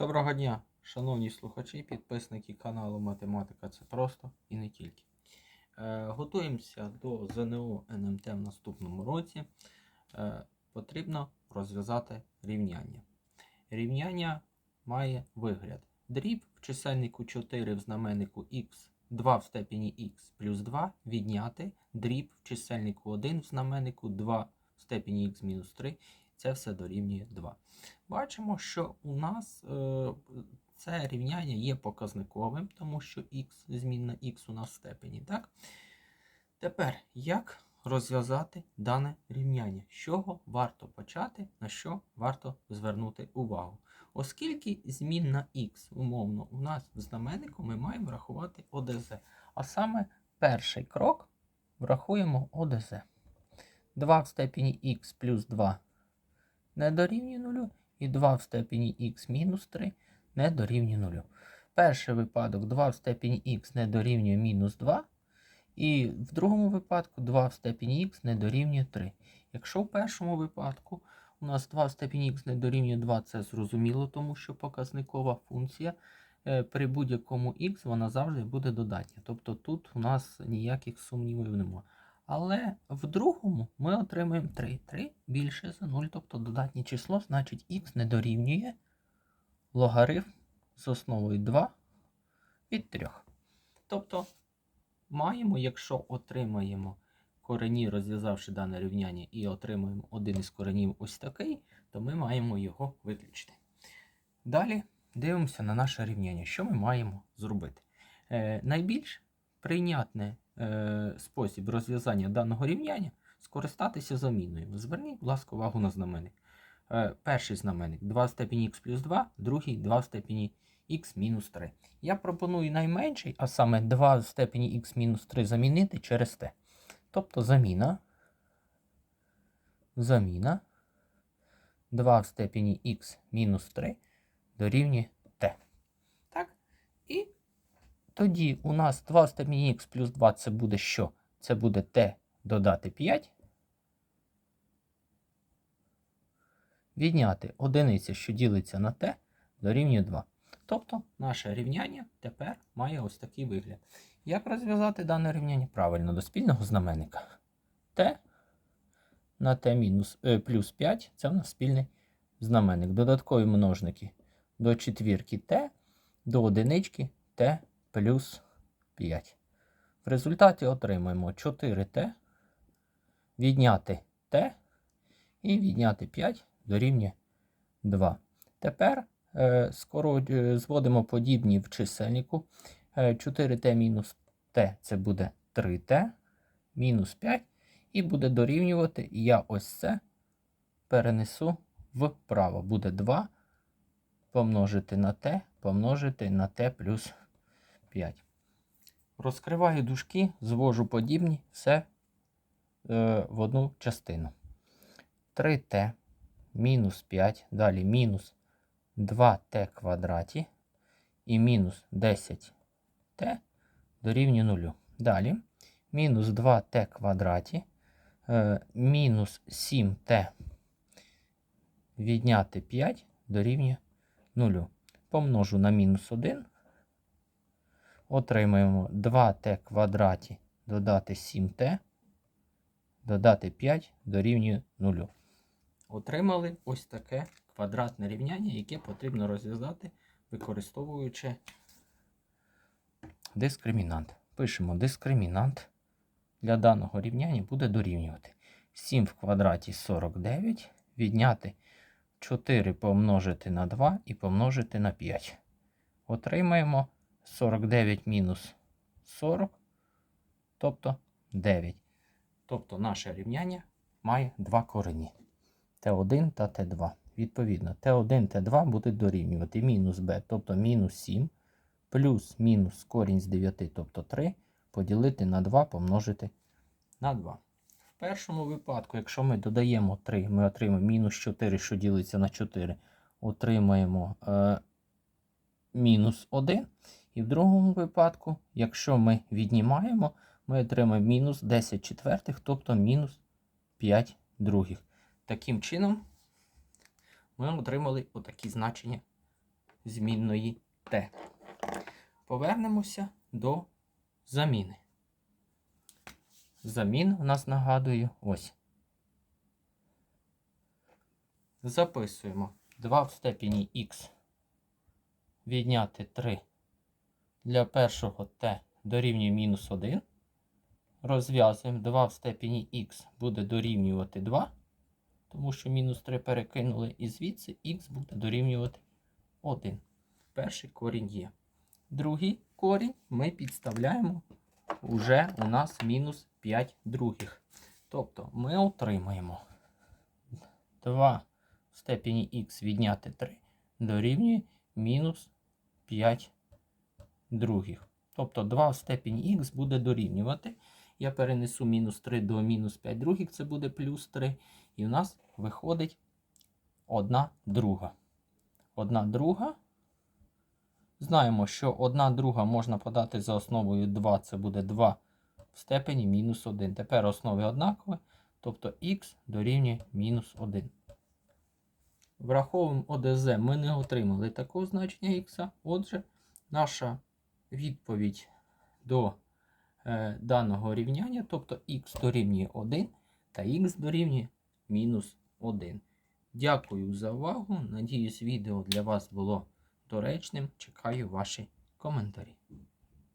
Доброго дня, шановні слухачі, підписники каналу Математика це просто і не тільки. Е, готуємося до ЗНО НМТ в наступному році. Е, потрібно розв'язати рівняння. Рівняння має вигляд. Дріб в чисельнику 4 в знаменнику х 2 в степені х плюс 2 відняти дріб в чисельнику 1 в знаменнику 2 в степені х мінус 3. Це все дорівнює 2. Бачимо, що у нас е, це рівняння є показниковим, тому що х, змінна х у нас в степені. Так? Тепер, як розв'язати дане рівняння? З чого варто почати, на що варто звернути увагу? Оскільки змінна х, умовно, у нас в знаменнику, ми маємо врахувати ОДЗ. А саме перший крок врахуємо ОДЗ. 2 в степені х плюс 2 не дорівнює 0, і 2 в степені х мінус 3 не дорівнює 0. Перший випадок 2 в степені х не дорівнює мінус 2. І в другому випадку 2 в степені х не дорівнює 3. Якщо в першому випадку у нас 2 в степені х не дорівнює 2, це зрозуміло, тому що показникова функція е, при будь-якому х вона завжди буде додатня. Тобто тут у нас ніяких сумнівів немає. Але в другому ми отримаємо 3. 3 більше за 0, тобто додатнє число, значить х не дорівнює логарифм з основою 2 від 3. Тобто маємо, якщо отримаємо корені, розв'язавши дане рівняння, і отримаємо один із коренів ось такий, то ми маємо його виключити. Далі дивимося на наше рівняння. Що ми маємо зробити? Е, найбільш прийнятне е, спосіб розв'язання даного рівняння скористатися заміною. Зверніть, будь ласка, увагу на знаменник. Е, перший знаменник 2 в степені х плюс 2, другий 2 в степені х мінус 3. Я пропоную найменший, а саме 2 в степені х мінус 3 замінити через t. Тобто заміна. Заміна 2 в степені х мінус 3 дорівнює t. Так? І тоді у нас 2 в степені х плюс 2 це буде що? Це буде t додати 5. Відняти одиниця, що ділиться на t, дорівнює 2. Тобто наше рівняння тепер має ось такий вигляд. Як розв'язати дане рівняння? Правильно, до спільного знаменника. t на t мінус, е, плюс 5 це в нас спільний знаменник. Додаткові множники до четвірки t, до одинички t плюс 5. В результаті отримаємо 4t, відняти t і відняти 5 дорівнює 2. Тепер е, скоро е, зводимо подібні в чисельнику. Е, 4t мінус t це буде 3t мінус 5. І буде дорівнювати, і я ось це перенесу вправо. Буде 2 помножити на t, помножити на t плюс 5. Розкриваю дужки, звожу подібні, все е, в одну частину. 3t мінус 5, далі мінус 2t квадраті і мінус 10t дорівнює 0. Далі мінус 2t квадраті, е, мінус 7t відняти 5 дорівнює 0. Помножу на мінус 1. Отримаємо 2t квадраті додати 7t, додати 5 дорівнює 0. Отримали ось таке квадратне рівняння, яке потрібно розв'язати, використовуючи дискримінант. Пишемо дискримінант для даного рівняння буде дорівнювати 7 в квадраті 49, відняти 4 помножити на 2 і помножити на 5. Отримаємо 49 мінус 40, тобто 9. Тобто наше рівняння має два корені Т1 та Т2. Відповідно, Т1, Т2 будуть дорівнювати мінус b, тобто мінус 7, плюс мінус корінь з 9, тобто 3, поділити на 2 помножити на 2. В першому випадку, якщо ми додаємо 3, ми отримаємо мінус 4, що ділиться на 4, отримаємо е, мінус 1. І в другому випадку, якщо ми віднімаємо, ми отримаємо мінус 10 четвертих, тобто мінус 5 других. Таким чином, ми отримали отакі значення змінної t. Повернемося до заміни. Замін у нас нагадую ось. Записуємо 2 в степені х відняти 3 для першого t дорівнює мінус 1. Розв'язуємо 2 в степені х буде дорівнювати 2, тому що мінус 3 перекинули, і звідси х буде дорівнювати 1. Перший корінь є. Другий корінь ми підставляємо уже у нас мінус 5 других. Тобто ми отримаємо 2 в степені х відняти 3 дорівнює мінус 5 других. Тобто 2 в степені х буде дорівнювати. Я перенесу мінус 3 до мінус 5 других, це буде плюс 3. І в нас виходить 1 друга. 1 друга. Знаємо, що 1 друга можна подати за основою 2, це буде 2 в степені мінус 1. Тепер основи однакові, тобто х дорівнює мінус 1. Враховуємо ОДЗ, ми не отримали такого значення х. Отже, наша відповідь до е, даного рівняння, тобто х дорівнює 1 та х дорівнює мінус 1. Дякую за увагу. Надіюсь, відео для вас було доречним. Чекаю ваші коментарі.